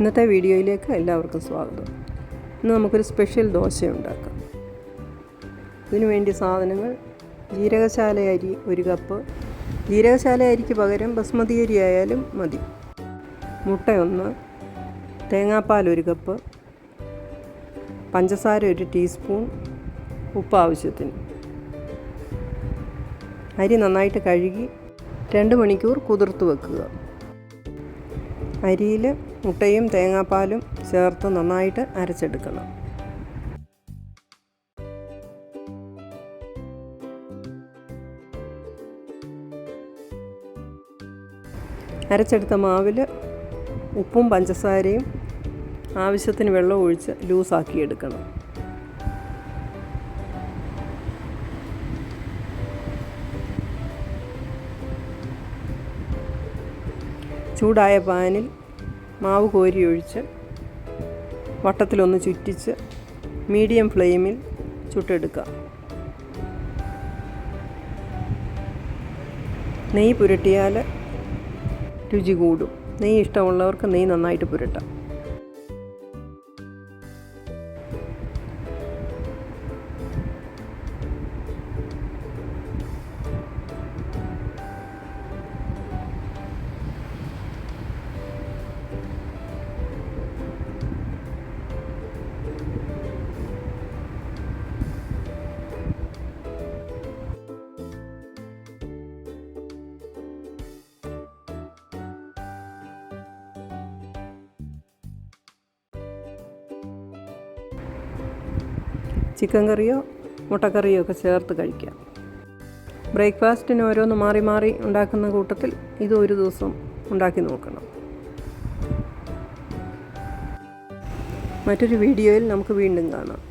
ഇന്നത്തെ വീഡിയോയിലേക്ക് എല്ലാവർക്കും സ്വാഗതം. ഇന്ന് നമുക്കൊരു സ്പെഷ്യൽ ദോശ ഉണ്ടാക്കാം ഇതിനുവേണ്ടി സാധനങ്ങൾ ജീരകശാല അരി ഒരു കപ്പ് ജീരകശാല അരിക്ക് പകരം ബസ്മതി അരി ആയാലും മതി. മുട്ടയൊന്ന് തേങ്ങാപ്പാൽ ഒരു കപ്പ് പഞ്ചസാര ഒരു ടീസ്പൂൺ ഉപ്പ് ആവശ്യത്തിന്. അരി നന്നായിട്ട് കഴുകി രണ്ട് മണിക്കൂർ കുതിർത്ത് വെക്കുക. അരിയിൽ മുട്ടയും തേങ്ങാപ്പാലും ചേർത്ത് നന്നായിട്ട് അരച്ചെടുക്കണം. അരച്ചെടുത്ത മാവിൽ ഉപ്പും പഞ്ചസാരയും ആവശ്യത്തിന് വെള്ളം ഒഴിച്ച് ലൂസാക്കി എടുക്കണം ചൂടായ പാനിൽ മാവ് കോരി ഒഴിച്ച് വട്ടത്തിലൊന്ന് ചുറ്റിച്ച് മീഡിയം ഫ്ലെയിമിൽ ചുട്ടെടുക്കുക. നെയ്യ് പുരട്ടിയാൽ രുചി കൂടും. നെയ്യ് ഇഷ്ടമുള്ളവർക്ക് നെയ്യ് നന്നായിട്ട് പുരട്ടാം. ചിക്കൻ കറിയോ മുട്ടക്കറിയോ ഒക്കെ ചേർത്ത് കഴിക്കാം. ബ്രേക്ക്ഫാസ്റ്റിന് ഓരോന്ന് മാറി മാറി ഉണ്ടാക്കുന്ന കൂട്ടത്തിൽ ഇത് ഒരു ദിവസം ഉണ്ടാക്കി നോക്കണം. മറ്റൊരു വീഡിയോയിൽ നമുക്ക് വീണ്ടും കാണാം.